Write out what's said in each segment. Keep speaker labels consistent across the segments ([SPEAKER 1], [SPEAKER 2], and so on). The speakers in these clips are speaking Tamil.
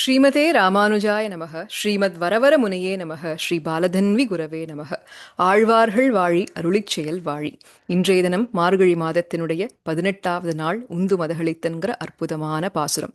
[SPEAKER 1] ஸ்ரீமதே ராமானுஜாய நமக ஸ்ரீமத் வரவர முனையே நமக ஸ்ரீ பாலதன்வி குரவே நமக. ஆழ்வார்கள் வாழி அருளிச் செயல் வாழி. இன்றைய தினம் மார்கழி மாதத்தினுடைய பதினெட்டாவது நாள் உந்து மதகளித்தன்கிற அற்புதமான பாசுரம்.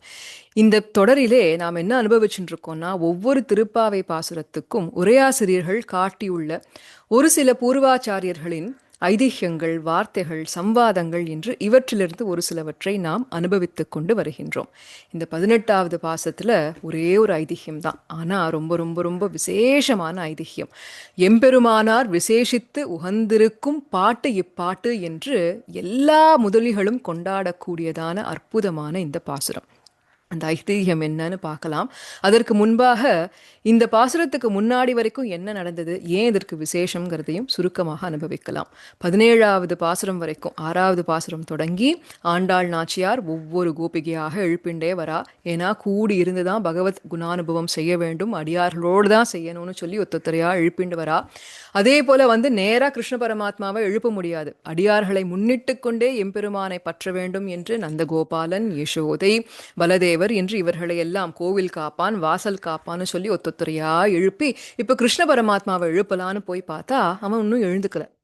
[SPEAKER 1] இந்த தொடரிலே நாம் என்ன அனுபவிச்சுட்டு இருக்கோம்னா ஒவ்வொரு திருப்பாவை பாசுரத்துக்கும் உரையாசிரியர்கள் காட்டியுள்ள ஒரு சில பூர்வாச்சாரியர்களின் ஐதிஹ்யங்கள் வார்த்தைகள் சம்வாதங்கள் என்று இவற்றிலிருந்து ஒரு சிலவற்றை நாம் அனுபவித்து கொண்டு வருகின்றோம். இந்த பதினெட்டாவது பாசத்தில் ஒரே ஒரு ஐதிஹ்யம் தான். ஆனால் ரொம்ப ரொம்ப ரொம்ப விசேஷமான ஐதிஹ்யம் எம்பெருமானார் விசேஷித்து உகந்திருக்கும் பாட்டு இப்பாட்டு என்று எல்லா முதலிகளும் கொண்டாடக்கூடியதான அற்புதமான இந்த பாசுரம். அந்த ஐதீகம் என்னன்னு பார்க்கலாம். அதற்கு முன்பாக இந்த பாசுரத்துக்கு முன்னாடி வரைக்கும் என்ன நடந்தது? ஏன் இதற்கு விசேஷங்கிறதையும் சுருக்கமாக அனுபவிக்கலாம். பதினேழாவது பாசுரம் வரைக்கும் ஆறாவது பாசுரம் தொடங்கி ஆண்டாள் நாச்சியார் ஒவ்வொரு கோபிகையாக எழுப்பிண்டே வரா. ஏன்னா கூடி இருந்துதான் பகவத் குணானுபவம் செய்ய வேண்டும் அடியார்களோடு தான் செய்யணும்னு சொல்லி ஒத்தொத்தரையா எழுப்பிண்டு வரா. அதே போல வந்து நேராக கிருஷ்ண பரமாத்மாவை எழுப்ப முடியாது. அடியார்களை முன்னிட்டு கொண்டே எம்பெருமானை பற்ற வேண்டும் என்று நந்தகோபாலன் யசோதை பலதேவர் என்று இவர்களை எல்லாம் கோவில் காப்பான் வாசல் காப்பான்னு சொல்லி ஒத்தொத்தரையா எழுப்பி இப்ப கிருஷ்ண பரமாத்மாவை எழுப்பலான்னு போய் பார்த்தா அவன் இன்னும் எழுந்துக்கல.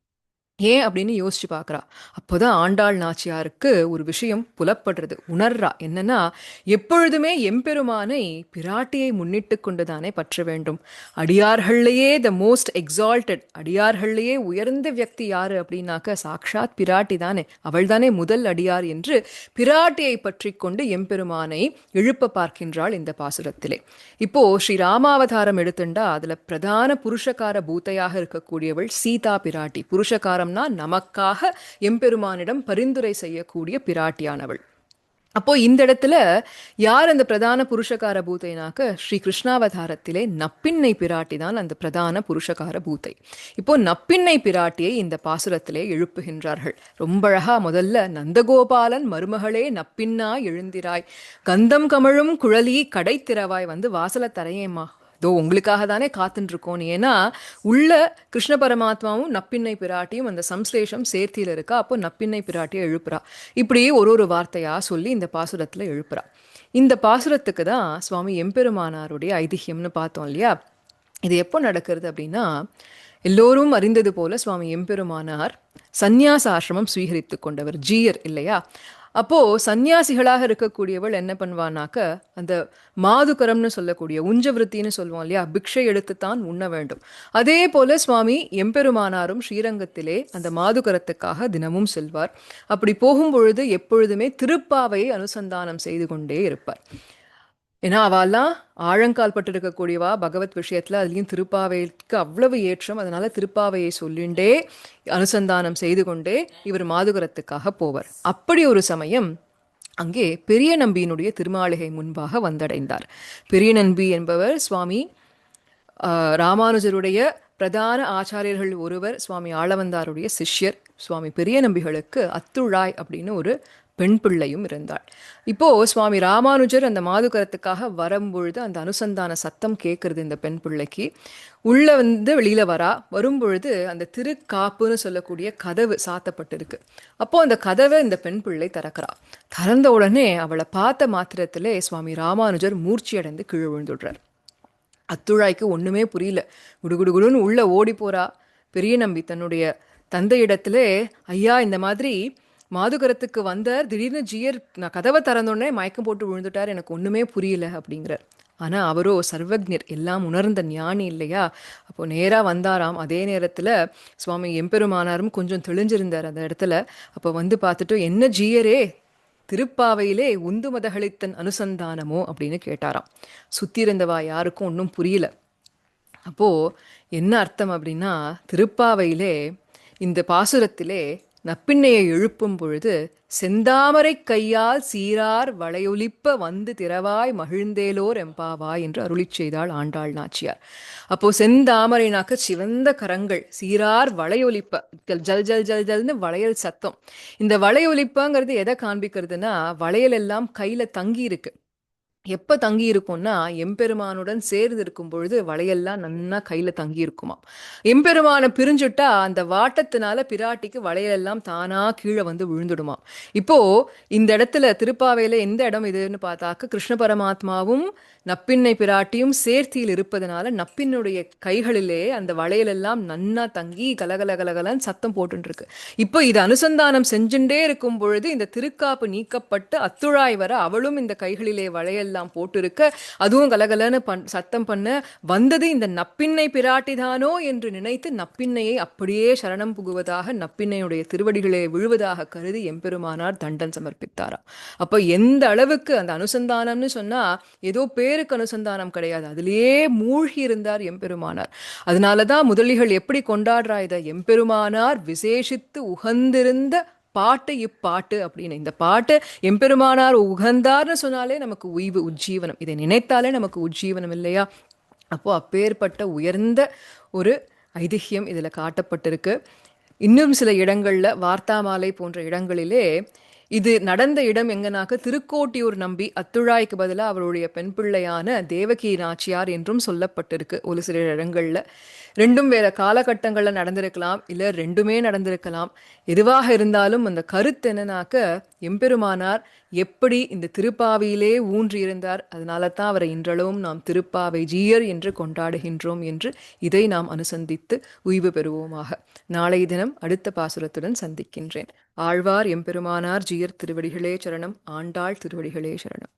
[SPEAKER 1] ஏன் அப்படின்னு யோசிச்சு பார்க்குறா. அப்போதான் ஆண்டாள் நாச்சியாருக்கு ஒரு விஷயம் புலப்படுறது. உணர்றா. என்னன்னா எப்பொழுதுமே எம்பெருமானை பிராட்டியை முன்னிட்டு கொண்டுதானே பற்ற வேண்டும். அடியார்கள்லேயே த மோஸ்ட் எக்ஸால்டட் அடியார்கள்லேயே உயர்ந்த வியக்தி யாரு அப்படின்னாக்க சாக்ஷாத் பிராட்டி தானே. அவள் தானே முதல் அடியார் என்று பிராட்டியை பற்றி கொண்டு எம்பெருமானை எழுப்ப பார்க்கின்றாள் இந்த பாசுரத்திலே. இப்போ ஸ்ரீ ராமாவதாரம் எடுத்துண்டா அதுல பிரதான புருஷகார பூத்தையாக இருக்கக்கூடியவள் சீதா பிராட்டி. சொல்லணும்னா நமக்காக எம்பெருமானிடம் பரிந்துரை செய்யக்கூடிய பிராட்டியானவள். அப்போ இந்த இடத்துல யார் அந்த பிரதான புருஷகார பூத்தைனாக்க? ஸ்ரீ கிருஷ்ணாவதாரத்திலே நப்பின்னை பிராட்டி தான் அந்த பிரதான புருஷகார பூத்தை. இப்போ நப்பின்னை பிராட்டியை இந்த பாசுரத்திலே எழுப்புகின்றார்கள். ரொம்ப அழகா முதல்ல நந்தகோபாலன் மருமகளே நப்பின்னா எழுந்திராய். கந்தம் கமழும் குழலி கடை திறவாய் வந்து வாசல தரையேம்மா தோ உங்களுக்காக தானே காத்துட்டு ஏன்னா உள்ள கிருஷ்ண பரமாத்மாவும் நப்பின்னை பிராட்டியும் அந்த சம்ஸ்லேஷம் சேர்த்தியில் இருக்கா அப்போ நப்பின்னை பிராட்டியை எழுப்புறா. இப்படி ஒரு ஒரு வார்த்தையா சொல்லி இந்த பாசுரத்துல எழுப்புறா. இந்த பாசுரத்துக்கு தான் சுவாமி எம்பெருமானாருடைய ஐதிஹியம்னு பார்த்தோம் இல்லையா? இது எப்போ நடக்கிறது அப்படின்னா எல்லோரும் அறிந்தது போல சுவாமி எம்பெருமானார் சந்நியாச ஆசிரமம் ஸ்வீகரித்து கொண்டவர் ஜீயர் இல்லையா? அப்போ சந்நியாசிகளாக இருக்கக்கூடியவள் என்ன பண்ணுவானாக்க அந்த மாதுகரம்னு சொல்லக்கூடிய உஞ்சவிருத்தின்னு சொல்லுவோம் இல்லையா பிக்ஷை எடுத்து தான் உண்ண வேண்டும். அதே போல சுவாமி எம்பெருமானாரும் ஸ்ரீரங்கத்திலே அந்த மாதுகரத்துக்காக தினமும் செல்வார். அப்படி போகும்பொழுது எப்பொழுதுமே திருப்பாவையை அனுசந்தானம் செய்து கொண்டே இருப்பார். ஏன்னா அவெல்லாம் ஆழங்கால் பட்டு இருக்கக்கூடியவா பகவத் விஷயத்துல அதுலயும் திருப்பாவைக்கு அவ்வளவு ஏற்றம் அதனால திருப்பாவையை சொல்லிண்டே அனுசந்தானம் செய்து கொண்டே இவர் மாதுகரத்துக்காக போவார். அப்படி ஒரு சமயம் அங்கே பெரிய நம்பியினுடைய திருமாளிகை முன்பாக வந்தடைந்தார். பெரிய நம்பி என்பவர் சுவாமி ராமானுஜருடைய பிரதான ஆச்சாரியர்கள் ஒருவர் சுவாமி ஆளவந்தாருடைய சிஷ்யர். சுவாமி பெரிய நம்பிகளுக்கு அத்துழாய் அப்படின்னு ஒரு பெண் பிள்ளையும் இருந்தாள். இப்போ சுவாமி ராமானுஜர் அந்த மாதுகரத்துக்காக வரும்பொழுது அந்த அனுசந்தான சத்தம் கேட்கறது இந்த பெண் பிள்ளைக்கு. உள்ள வந்து வெளியில வரா. வரும்பொழுது அந்த திருக்காப்புன்னு சொல்லக்கூடிய கதவு சாத்தப்பட்டிருக்கு. அப்போ அந்த கதவை இந்த பெண் பிள்ளை திறக்கிறா. திறந்த உடனே அவளை பார்த்த மாத்திரத்திலே சுவாமி ராமானுஜர் மூர்ச்சி அடைந்து கீழ் விழுந்துடுறார். அத்துழாய்க்கு ஒண்ணுமே புரியல. குடுகுடுகுடுன்னு உள்ள ஓடி போறா. பெரிய நம்பி தன்னுடைய தந்தையிடத்திலே ஐயா இந்த மாதிரி மாதுகரத்துக்கு வந்தார். திடீர்னு ஜியர் நான் கதவை திறந்தோடனே மயக்கம் போட்டு விழுந்துட்டார். எனக்கு ஒன்றுமே புரியல அப்படிங்கிறார். ஆனால் அவரோ சர்வக்ஞர் எல்லாம் உணர்ந்த ஞானி இல்லையா? அப்போ நேராக வந்தாராம். அதே நேரத்தில் சுவாமி எம்பெருமானாரும் கொஞ்சம் தெளிஞ்சிருந்தார் அந்த இடத்துல. அப்போ வந்து பார்த்துட்டு என்ன ஜீயரே? திருப்பாவையிலே உந்து மதகளித்தன் அனுசந்தானமோ? அப்படின்னு கேட்டாராம். சுத்தி இருந்தவா யாருக்கும் ஒன்றும் புரியல. அப்போது என்ன அர்த்தம் அப்படின்னா திருப்பாவையிலே இந்த பாசுரத்திலே நப்பின்னையை எழுப்பும் பொழுது செந்தாமரை கையால் சீரார் வளையொலிப்ப வந்து திறவாய் மகிழ்ந்தேலோர் எம்பாவாய் என்று அருளி செய்தாள் ஆண்டாள் நாச்சியார். அப்போ செந்தாமரைனாக்க சிவந்த கரங்கள் சீரார் வளையொலிப்ப ஜல் ஜல் ஜல் ஜல்னு வளையல் சத்தம். இந்த வளையொலிப்பங்கிறது எதை காண்பிக்கிறதுனா வளையல் எல்லாம் கையில தங்கி இருக்கு எப்ப தங்கி இருக்கும்னா எம்பெருமானுடன் சேர்ந்து இருக்கும் பொழுது வளையெல்லாம் நன்னா கையில தங்கி இருக்குமாம். எம்பெருமானை பிரிஞ்சுட்டா அந்த வாட்டத்தினால பிராட்டிக்கு வளையலெல்லாம் தானா கீழே வந்து விழுந்துடுமாம். இப்போ இந்த இடத்துல திருப்பாவையில எந்த இடம் இதுன்னு பார்த்தாக்க கிருஷ்ண பரமாத்மாவும் நப்பின்னை பிராட்டியும் சேர்த்தியில் இருப்பதனால நப்பினுடைய கைகளிலே அந்த வளையலெல்லாம் நன்னா தங்கி கலகல கலகலன்னு சத்தம் போட்டுருக்கு இப்போ இது அனுசந்தானம் செஞ்சுட்டே இருக்கும் பொழுது இந்த திருக்காப்பு நீக்கப்பட்டு அத்துழாய் வர அவளும் இந்த கைகளிலே வளையல் எல்லாம் போட்டிருக்க அதுவும் கலகலன்னு பண் சத்தம் பண்ண வந்தது இந்த நப்பின்னை பிராட்டிதானோ என்று நினைத்து நப்பின்னையை அப்படியே சரணம் புகுவதாக நப்பின்னையுடைய திருவடிகளை விழுவதாக கருதி எம்பெருமானார் தண்டன் சமர்ப்பித்தாராம் அப்போ எந்த அளவுக்கு அந்த அனுசந்தானம்னு சொன்னா ஏதோ பேருக்கு அனுசந்தானம் கிடையாது. அதிலேயே மூழ்கி இருந்தார் எம்பெருமானார். அதனால தான் முதலிகள் எப்படி கொண்டாடுறா இதை எம்பெருமானார் விசேஷித்து உகந்திருந்த பாட்டு இப்பாட்டு அப்படின்னு. இந்த பாட்டு எம்பெருமானார் உகந்தார்னு சொன்னாலே நமக்கு உய்வு உஜ்ஜீவனம். இதை நினைத்தாலே நமக்கு உஜ்ஜீவனம் இல்லையா? அப்போது அப்பேற்பட்ட உயர்ந்த ஒரு ஐதிஹ்யம் இதில் காட்டப்பட்டிருக்கு. இன்னும் சில இடங்களில் வார்த்தாமாலை போன்ற இடங்களிலே இது நடந்த இடம் எங்கனாக்க திருக்கோட்டியூர் நம்பி அத்துழாய்க்கு பதிலாக அவருடைய பெண் பிள்ளையான தேவகி நாச்சியார் என்றும் சொல்லப்பட்டிருக்கு. ஒரு சில இடங்களில் ரெண்டும் வேற காலகட்டங்களில் நடந்திருக்கலாம் இல்லை ரெண்டுமே நடந்திருக்கலாம். எதுவாக இருந்தாலும் அந்த கருத்து என்னன்னாக்க எம்பெருமானார் எப்படி இந்த திருப்பாவையிலே ஊன்றியிருந்தார் அதனால தான் அவரை இன்றளவும் நாம் திருப்பாவை ஜீயர் என்று கொண்டாடுகின்றோம் என்று இதை நாம் அனுசந்தித்து உய்வு பெறுவோமாக. நாளை தினம் அடுத்த பாசுரத்துடன் சந்திக்கின்றேன். ஆழ்வார் எம்பெருமானார் ஜீயர் திருவடிகளே சரணம் ஆண்டாள் திருவடிகளே சரணம்.